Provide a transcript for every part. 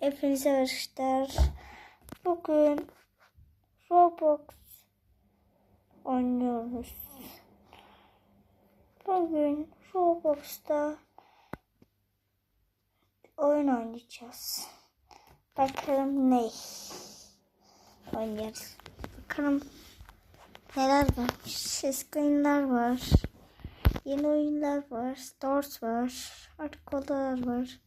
Hepinize arkadaşlar. Bugün Roblox oynuyoruz. Bugün Roblox'ta oyun oynayacağız. Bakalım ne oynayacağız. Bakalım neler var. Ses oyunlar var. Yeni oyunlar var. Stores var. Artık odalar var.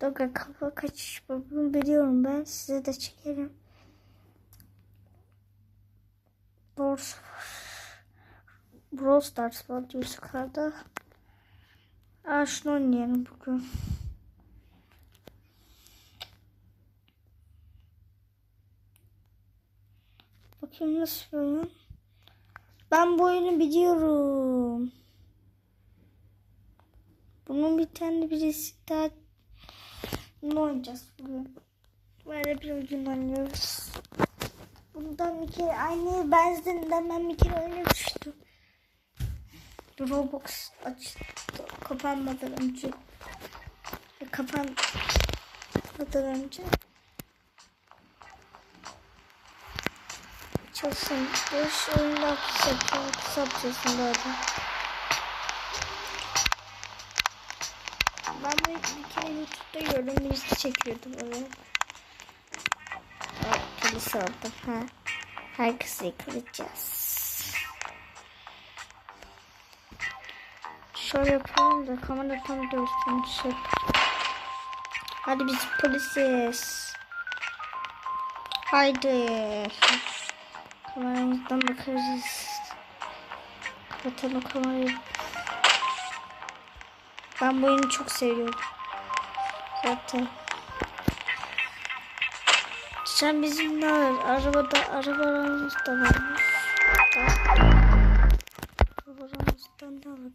Doga kafa kaçış bunu biliyorum ben. Size de çekerim. Brawl Brawl Stars var yukarıda. Aa şunu oynayalım bugün. Bakayım nasıl bir oyun. Ben bu oyunu biliyorum. Bunun bir tane birisi daha ne oynayacağız bugün? Böyle bir oyun oynuyoruz. Bundan bir kere aynı benzinden ben bir kere oynamıştım. Roblox açtı. Kapanmadan önce. Kapanmadan önce. Çalışsın. Boş oyunlar kısa. Kısa yapıyorsun böyle. Ben bunu bir kere YouTube'da gördüm. Birisi çekiyordu böyle. Aa, Polis aldım. Ha. Herkesi yakalayacağız. Şöyle yapalım da kamera tam görsün. Şey. Hadi biz polisiz. Haydi. Kameramızdan bakarız. Kapatalım kamerayı. Ben bu oyunu çok seviyorum. Zaten. Sen bizim ne var? Arabada, arabalarımız da varmış. Arabalarımızdan da bakalım.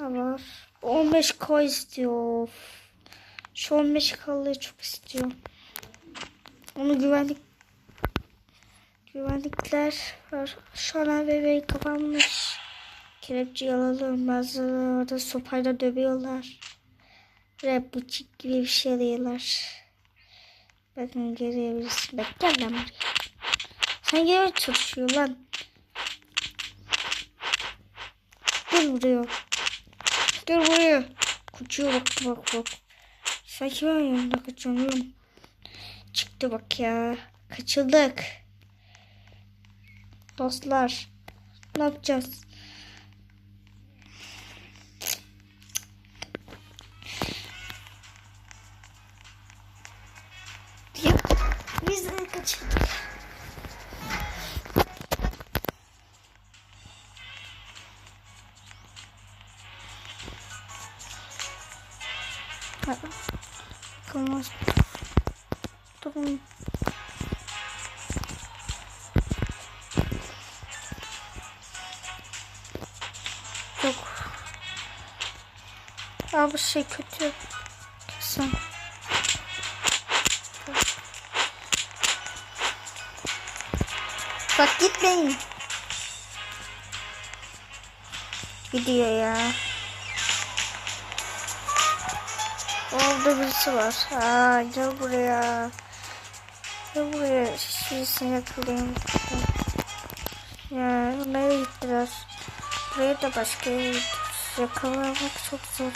Ne var? 15 koy istiyor. Of. Şu 15 kalıyı çok istiyorum. Onu güvenlik güvenlikler var. Şu an bebeği kapanmış. Kelepçe alalım. Bazıları orada sopayla dövüyorlar. Ve bıçak gibi bir şey alıyorlar. Bakın görebilirsin. Bak gel lan buraya. Sen gel çalışıyor lan. Gel buraya. Gel buraya. Kaçıyor bak bak bak. Sen kimin yanında kaçıyorsun? Çıktı bak ya. Kaçıldık. Dostlar. Ne yapacağız? Ha, Kalmaz. Durun. Yok. Aa bu şey kötü. Kesin. Bak. Orada birisi var. Aa gel buraya. Gel buraya. Şişesini yakalayayım. Ya nereye gittiler? Buraya da başka yere. Yakalamak çok zor.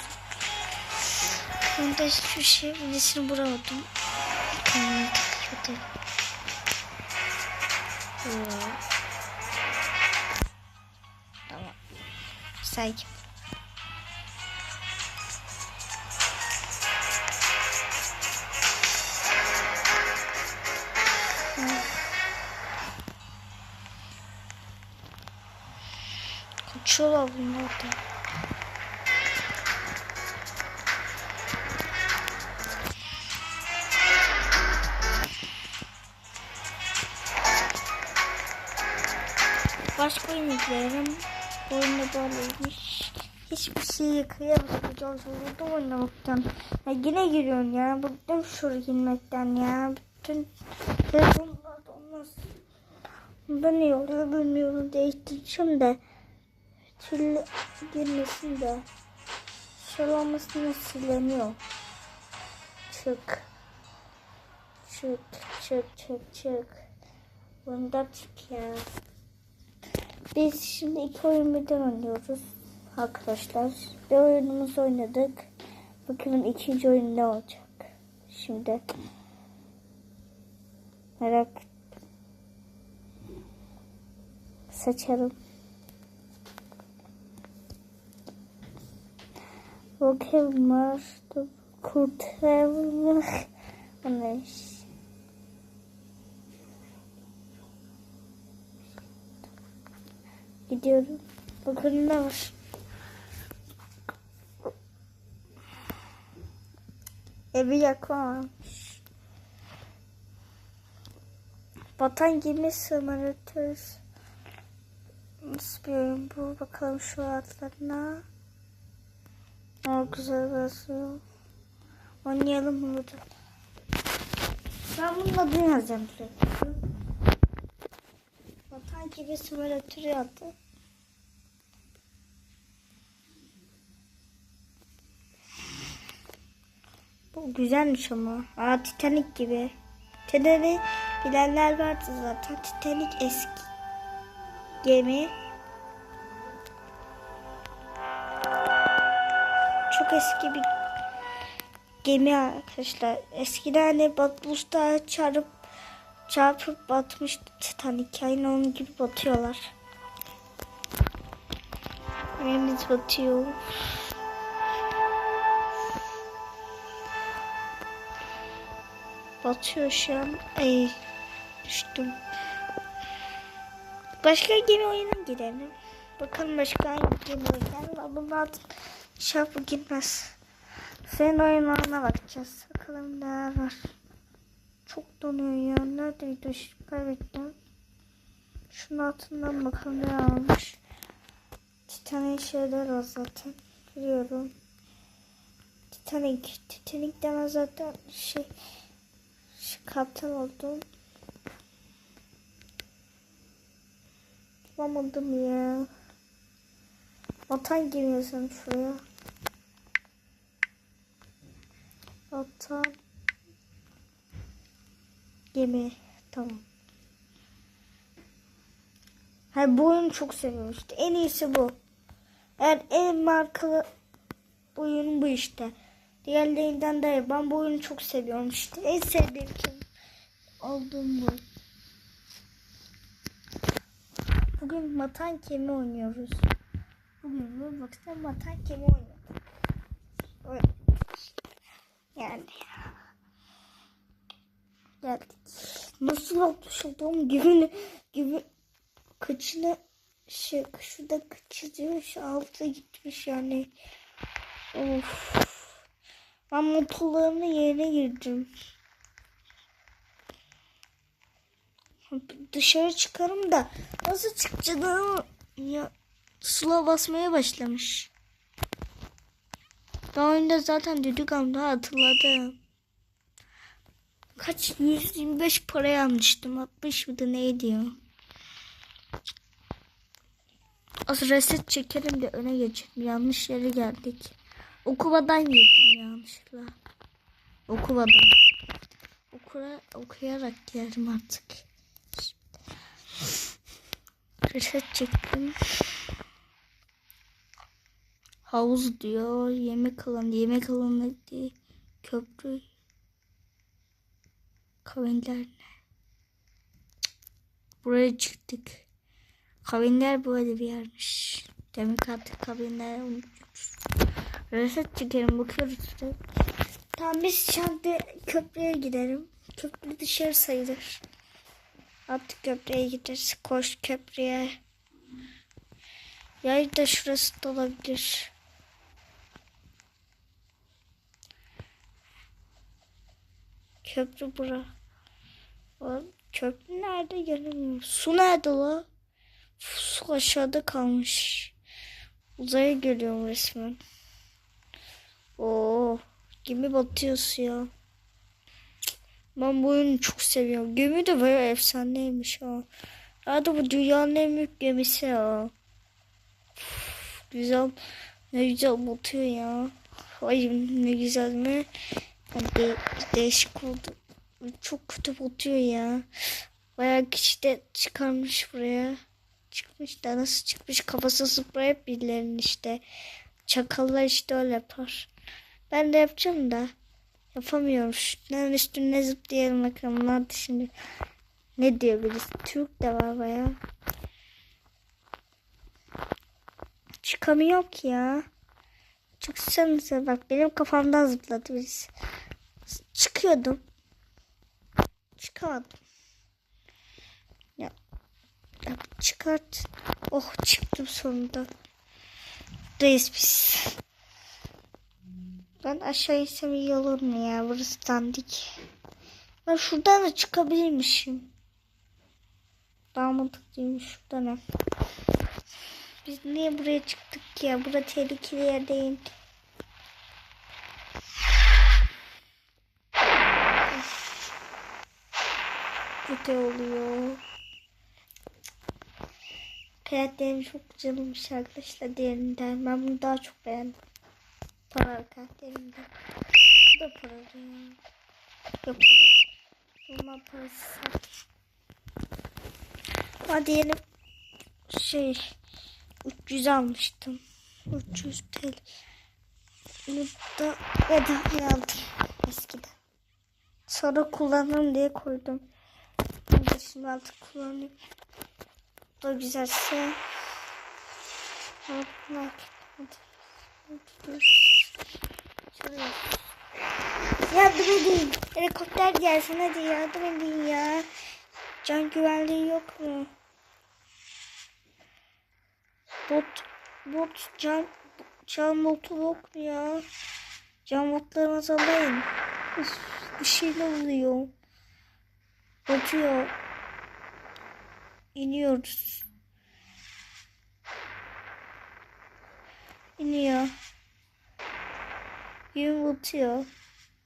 Ben de hiçbir şey birisini bulamadım. Edelim. Hmm. Tamam. Sakin. Kaçıyorlar da. Başka oyun izleyelim. Oyunda böyleymiş. Hiçbir şey yıkayamayacağız. Burada oynamaktan. Ya yine giriyorsun ya. Bıktım şuraya girmekten ya. Bütün telefonlarda olmaz. Bunda ne oluyor bilmiyorum. Değiştireceğim de. Sil girmesin de. Olmasını sileniyor. çık. Çık çık çık çık. Bunda çık ya. Biz şimdi iki oyun birden oynuyoruz arkadaşlar. Bir oyunumuzu oynadık. Bakalım ikinci oyun ne olacak. Şimdi merak seçelim. Bakayım var. Kurtarma. Anlayış. Gidiyorum. Bakalım ne var. Evi yakmamış. Vatan gemi simülatörüz. Nasıl bir oyun bu? Bakalım şu adlarına. Aa güzel basıyor. Oynayalım bunu da. Ben bunun adını yazacağım sürekli. Vatan gibi simülatörü adı. Bu güzelmiş ama. Aa Titanic gibi. Titanic bilenler vardı zaten. Titanic eski gemi. Çok eski bir gemi arkadaşlar. Eskiden hani batmışta çarpıp çarpıp batmıştı Titanic. Aynı onun gibi batıyorlar. Gemimiz batıyor. Batıyor şu an. Ay düştüm. Başka gemi oyuna girelim. Bakalım başka hangi gemi oynar. Bunlar inşallah bu girmez. Senin oyunlarına bakacağız. Bakalım ne var. Çok donuyor ya. Neredeydi? Kaybettim. Şunun altından bakalım ne almış. Titanic şeyler var zaten. Biliyorum. Titanic. Titanic deme zaten şey şu kaptan oldum. Bulamadım ya. Vatan giriyorsun şuraya. Vatan gemi. Tamam. Ha bu oyunu çok seviyorum işte. En iyisi bu. Eğer en markalı oyun bu işte. Diğerlerinden de ben bu oyunu çok seviyorum işte. En sevdiğim kim olduğum bu. Bugün matan kemi oynuyoruz. Bugün bu bakışta matan kemi oynuyoruz. Evet. Yani. Geldik. Nasıl olduğum gibi gibi kıçına şey şurada kıçı şu altı gitmiş yani. Of. Ben motorlarımın yerine girdim. Dışarı çıkarım da nasıl çıkacağım ya sula basmaya başlamış. Daha önce zaten düdük aldı hatırladım. Kaç 125 paraya almıştım. 60 mıydı neydi ya? Az reset çekelim de öne geçelim. Yanlış yere geldik. Okumadan girdim yanlışlıkla. Okumadan. Okura, okuyarak geldim artık. Reset çektim. Havuz diyor. Yemek alanı. Yemek alanı diye. Köprü. Kavenler ne? Buraya çıktık. Kavenler böyle bir yermiş. Demek artık kavenler unutmuşuz. Reset çekelim bakıyoruz. Tamam biz şimdi köprüye gidelim. Köprü dışarı sayılır. Artık köprüye gideriz. Koş köprüye. Yay da şurası da olabilir. Köprü bura. O köprü nerede göremiyorum. Su nerede la? Su aşağıda kalmış. Uzaya görüyorum resmen. Oo, gemi batıyor suya. Ben bu oyunu çok seviyorum. Gemi de böyle efsaneymiş ha. Hadi bu dünyanın en büyük gemisi ya. Uf, güzel. Ne güzel batıyor ya. Ay ne güzel mi? De değişik oldu. Çok kötü batıyor ya. Bayağı kişi de çıkarmış buraya. Çıkmış da nasıl çıkmış kafası zıplayıp birilerinin işte. Çakallar işte öyle yapar. Ben de yapacağım da. Yapamıyorum. Şunların üstüne zıplayalım bakalım. Bunlar da şimdi ne diyor birisi? Türk de var bayağı. Çıkamıyor ki ya. Çıksanıza bak benim kafamdan zıpladı birisi. Çıkıyordum. Çıkamadım. Ya, ya çıkart. Oh çıktım sonunda. Buradayız biz. Ben aşağı insem iyi olur mu ya? Burası dandik. Ben şuradan da çıkabilirmişim. Daha mantıklıymış şuradan ha. Biz niye buraya çıktık ya? Burada tehlikeli yer değil. Kötü oluyor. Karakterim çok güzelmiş arkadaşlar diğerinden. Ben bunu daha çok beğendim. Para karakterimden. Bu da paralı ya. Yok para. Bundan parası. Hadi diyelim şey 300 almıştım. 300 TL. Bunu da bedava aldım eskiden. Sonra kullanırım diye koydum. Bunu da şimdi artık kullanayım. Bu da güzelse. Şuraya. Yardım edin. Helikopter gelsin hadi yardım edin ya. Can güvenliği yok mu? Bot, bot can, can botu yok mu ya? Can botlarını alayım. Üf, bir şeyler oluyor. Batıyor. İniyoruz. İniyor. Gün batıyor.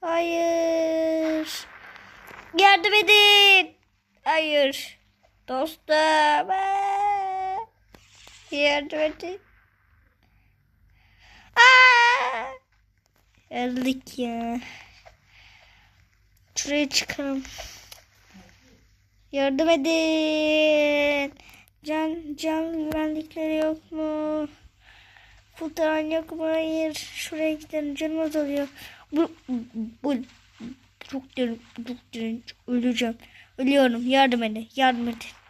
Hayır. Yardım edin. Hayır. Dostum. Aa! Yardım edin. Aa! Geldik ya. Şuraya çıkalım. Yardım edin. Can, can güvenlikleri yok mu? Kurtaran yok mu? Hayır. Şuraya gidelim. Canım azalıyor. Bu, bu, çok derin, çok derin. Öleceğim. Ölüyorum. Yardım edin. Yardım edin.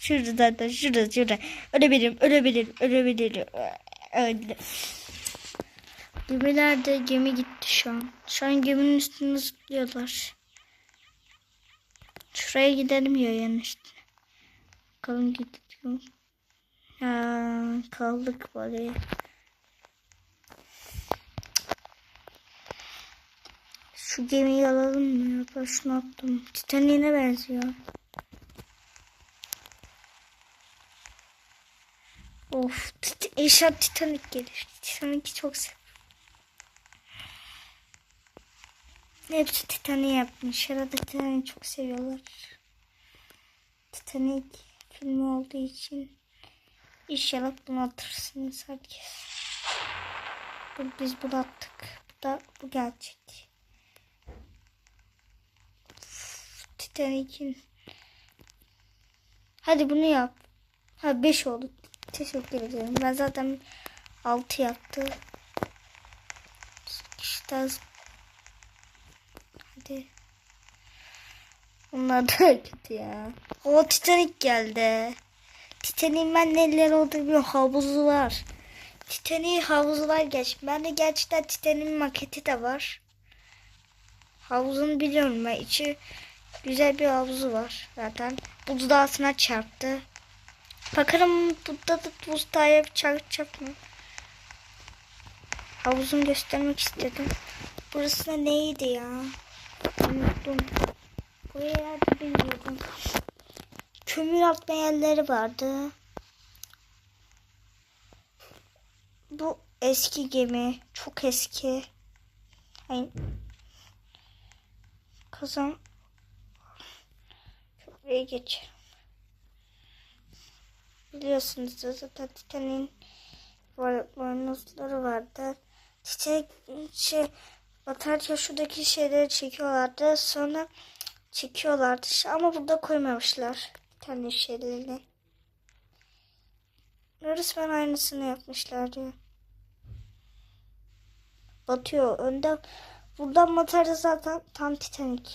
Şurada da, şurada, şurada. Ölebilirim, ölebilirim, ölebilirim. Öyle. Gemilerde gemi gitti şu an. Şu an geminin üstünde zıplıyorlar. Şuraya gidelim ya yani işte. Bakalım gidiyor. Ya kaldık böyle. Şu gemiyi alalım mı? Ben şunu attım. Titanic'e benziyor. Of, inşallah Titanic gelir. Titanic'i çok seviyorum. Hepsi Titanic yapmış. Arada Titanic'i çok seviyorlar. Titanic filmi olduğu için inşallah bunu atırsınız herkes. Biz bunu attık. Bu da bu. Uf, Titanic'in Hadi bunu yap. Ha 5 oldu. Teşekkür ederim. Ben zaten 6 yaptı. İşte hadi. Bunlar da kötü ya. O Titanic geldi. Titanic'in ben neler olduğunu bir havuzu var. Titanic havuzu var geç. Ben de gerçekten Titanic'in maketi de var. Havuzunu biliyorum ben. İçi güzel bir havuzu var zaten. Buzdağısına çarptı. Bakalım burada da buzdağa çarpacak mı? Havuzunu göstermek istedim. Burası da neydi ya? Unuttum. Buraya yerde bilmiyordum. Kömür atma yerleri vardı. Bu eski gemi. Çok eski. Hayır. Kazan. Köprüye geç. Biliyorsunuz da zaten Titanic'in var, varnozları vardı. Titanic şey, batarken şuradaki şeyleri çekiyorlardı. Sonra çekiyorlardı. Ama burada koymamışlar. Bir tane şeyleri. Resmen aynısını yapmışlar diyor. Batıyor. Önden buradan batarsa zaten tam Titanic.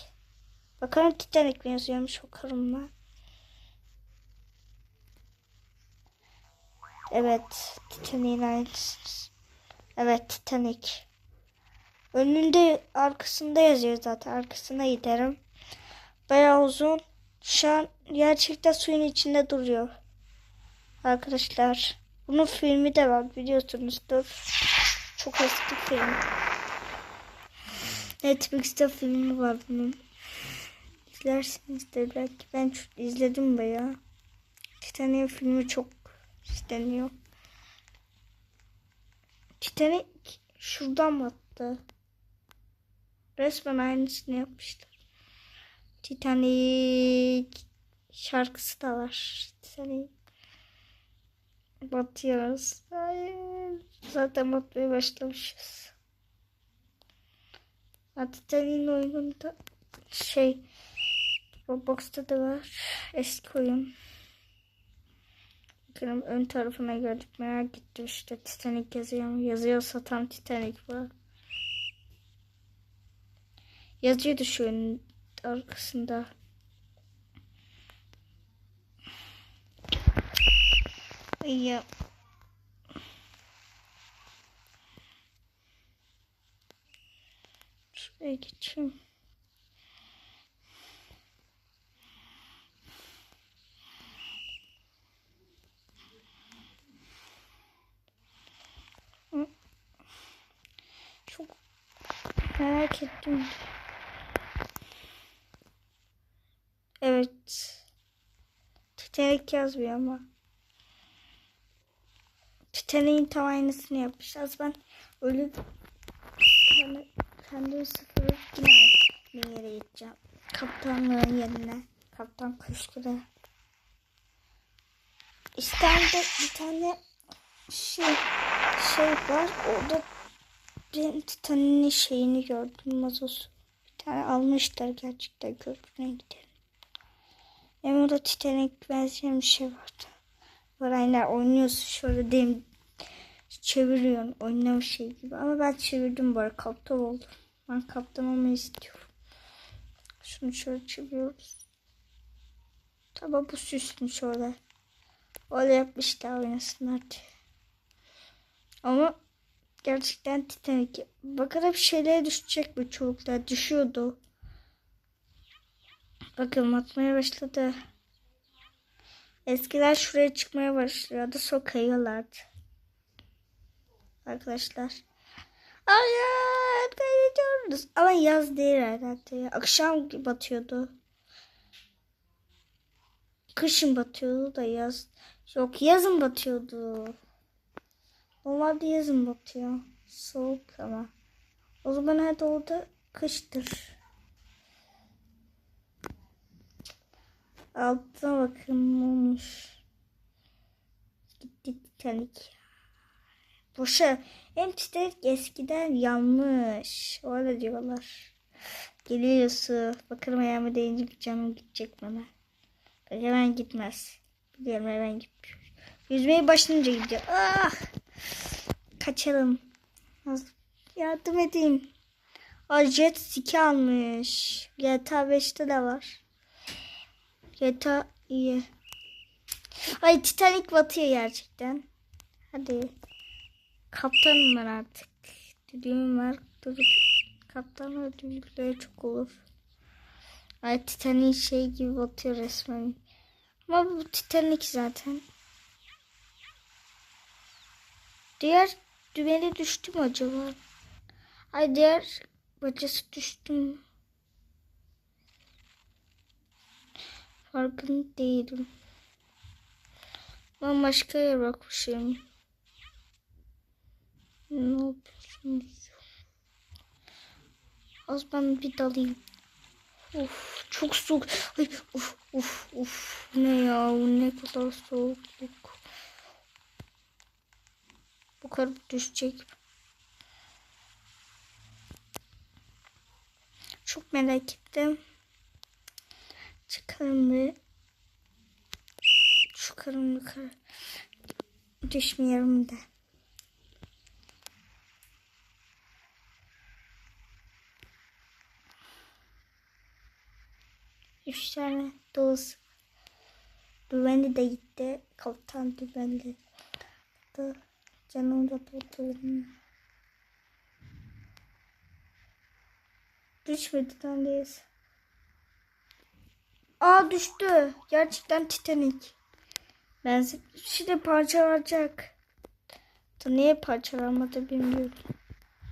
Bakalım Titanic mi yazıyormuş bakarım ben. Evet. Aynısı. Evet Titanic. Önünde arkasında yazıyor zaten. Arkasına giderim. Bayağı uzun. Şu an gerçekten suyun içinde duruyor. Arkadaşlar. Bunun filmi de var biliyorsunuzdur. Çok eski film. Netflix'te filmi var bunun. İzlersiniz de belki ben çok izledim bayağı. Titanic filmi çok isteniyor. Titanic şuradan battı. Resmen aynısını yapmışlar. Titanic şarkısı da var. Titanic batıyoruz. Hayır. Zaten batmaya başlamışız. Ha, Titanic'in oyununda şey Roblox'ta da var. Eski oyun. Bakalım ön tarafına gördük. Merak ettim işte Titanic yazıyor mu? Yazıyorsa tam Titanic var. Yazıyordu şu ön arkasında. Ya. Şuraya geçeyim. Hı. Çok merak ettim. Evet. Titanic yazmıyor ama. Titanic'in tam aynısını yapmışız. Ben öyle kendi, kendi sıfırı yine yere gideceğim. Kaptanlığın yerine. Kaptan Kuşku'da. İstanbul'da bir tane şey, şey var. Orada ben Titanic'in şeyini gördüm. Mazosu. Bir tane almışlar gerçekten köprüne gidelim. Hem orada Titanic benzeyen bir şey vardı. Parayla oynuyorsun şöyle diyeyim. Çeviriyorsun oynayan şey gibi. Ama ben çevirdim bu arada kaptan oldum. Ben kaptan olmayı istiyorum. Şunu şöyle çeviriyoruz. Tabi bu süslü şöyle. Öyle yapmışlar oynasınlar diye. Ama gerçekten Titanic. Bakın hep şeylere düşecek bu çubuklar. Düşüyordu. Bakın atmaya başladı. Eskiler şuraya çıkmaya başlıyordu. Sonra kayıyorlardı. Arkadaşlar. Hayır kayıyoruz. Ama yaz değil herhalde. Akşam batıyordu. Kışın batıyordu da yaz. Yok yazın batıyordu. Normalde yazın batıyor. Soğuk ama. O zaman hadi orada kıştır. Altına bakın olmuş. Gitti Titanic. Boşa. Hem Titanic eskiden yanmış. Öyle diyorlar. Geliyor Yusuf. Bakalım ayağımı değince canım gidecek bana. Bak hemen gitmez. Biliyorum hemen gitmiyor. Yüzmeye başlayınca gidiyor. Ah! Kaçalım. Yardım edin. Aa, jet ski almış. GTA 5'te de var. GTA iyi. Ay Titanic batıyor gerçekten. Hadi. Kaptanım ben artık. Düdüğüm var. Kaptan ödülleri çok olur. Ay Titanic şey gibi batıyor resmen. Ama bu Titanic zaten. Diğer dümeni düştü mü acaba? Ay diğer bacası düştü mü? Farkında değilim. Ben başka yere bakmışım. Ne yapıyorsunuz? Az ben bir dalayım. Of çok soğuk. Ay, of of of. Ne ya ne kadar soğukluk. Bu düşecek. Çok merak ettim. Çıkalım bir. Çıkalım yukarı. Düşmeyelim de. Üç tane doz. Düvenli de gitti. Kaptan düvenli. Da canım da tutuldu. Düşmedi neredeyiz. Aa düştü. Gerçekten Titanic. Ben şimdi parçalanacak. Da niye parçalanmadı bilmiyorum.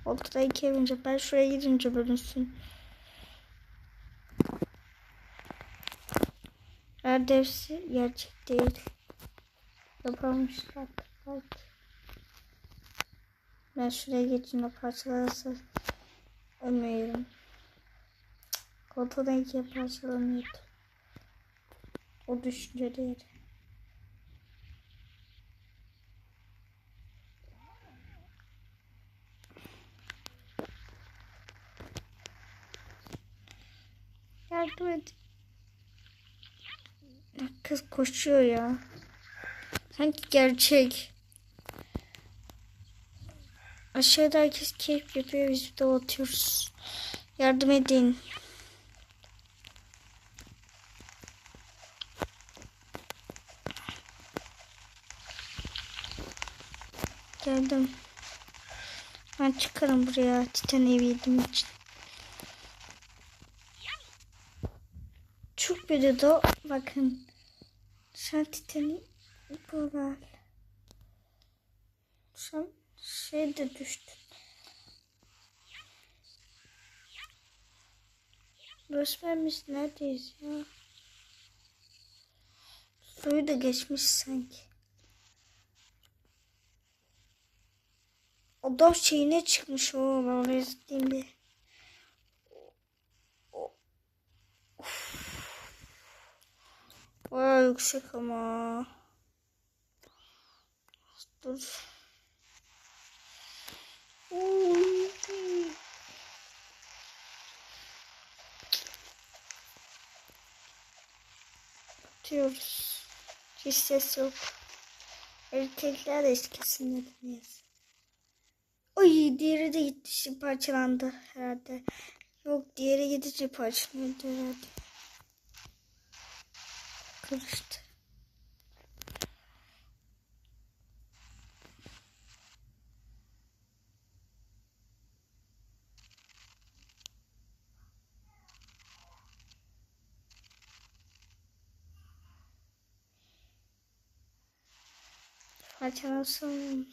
Ortada iki önce ben şuraya gidince bölünsün. Nerede hepsi gerçek değil. Yapamamışlar. Belki. Ben şuraya geçince parçalarsa ölmüyorum. Koltuğdan ikiye parçalanıyordu. O düşünce değil. Yardım et. Kız koşuyor ya. Sanki gerçek. Aşağıda herkes keyif yapıyor. Biz de oturuyoruz. Yardım edin. Geldim. Ben çıkarım buraya Titan evi yediğim için. Çok videoda bakın. Sen Titan'i buralar. Sen şey de düştü. Resmen biz neredeyiz ya? Suyu da geçmiş sanki. O da şeyine çıkmış o oraya zıplayayım bir. Baya yüksek ama. Dur. Oy. Atıyoruz. Hiç ses yok. Erkekler de hiç kesinlikle Ay diğeri de gitti şimdi parçalandı herhalde. Yok diğeri gidince parçalandı herhalde. Karıştı. Parçalansın.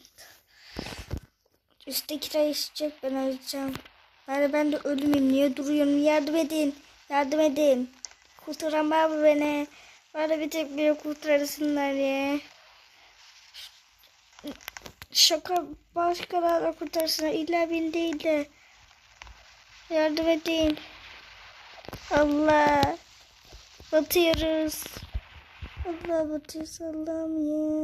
Üsttekiler isteyecek ben öleceğim. Ben, ben de ölümüm. Niye duruyorum? Yardım edin. Yardım edin. Kurtaramam beni. Bana bir tek biri kurtarsınlar ya. Şaka başkalarına kurtarsınlar. İlla beni değil de. Yardım edin. Allah. Batıyoruz. Allah batıyoruz Allah'ım ya.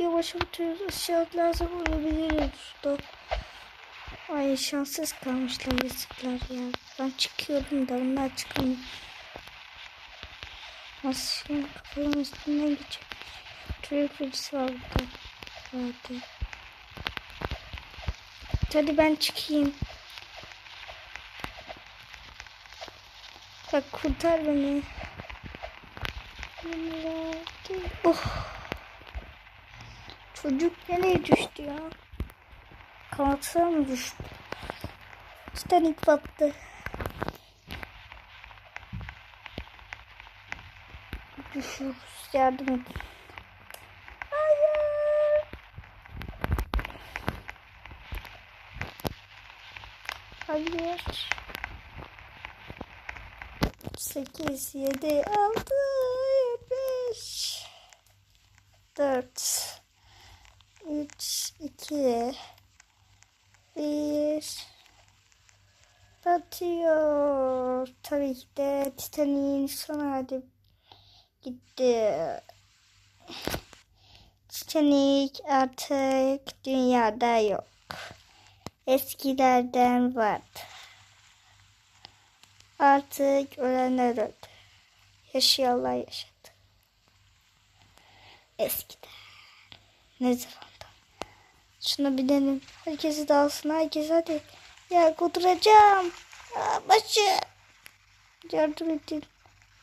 Yavaş batıyoruz. Aşağı atlarsa vurabiliriz şurada. Ay şanssız kalmışlar yazıklar ya. Ben çıkıyorum da onlar çıkamıyor. Nasıl şimdi kafanın üstünden geçiyor. Çocuk birisi var burada. Hadi. Hadi ben çıkayım. Bak kurtar beni. Oh. Çocuk nereye düştü ya? Kanatına mı düştü? Titanic battı. Düşüyoruz. Yardım edin. Hayır. Hayır. 8, 7, 6, 5, 4, 3, 2, 1, batıyor. Tabii ki de Titanic'in son hali gitti. Titanic artık dünyada yok. Eskilerden var. Artık ölenler öldü. Yaşayanlar yaşadı. Eskiden. Ne zamandan. Şuna binelim. Herkesi dalsın. Herkes hadi. Ya kuduracağım. Ya başı. Yardım edin.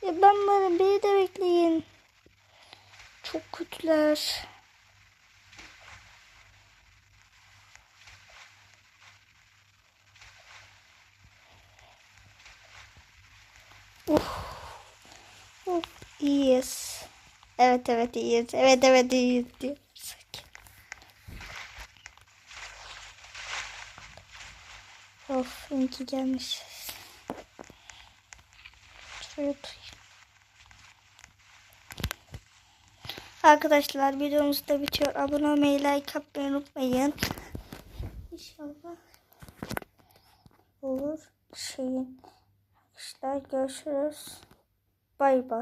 Ya ben varım. Beni de bekleyin. Çok kötüler. Uf. Uf. İyiyiz. Evet evet iyiyiz. Evet evet iyiyiz diyor. Of iyi oturayım. Arkadaşlar videomuz da bitiyor. Abone olmayı, like atmayı unutmayın. İnşallah olur şeyin. Arkadaşlar görüşürüz. Bay bay.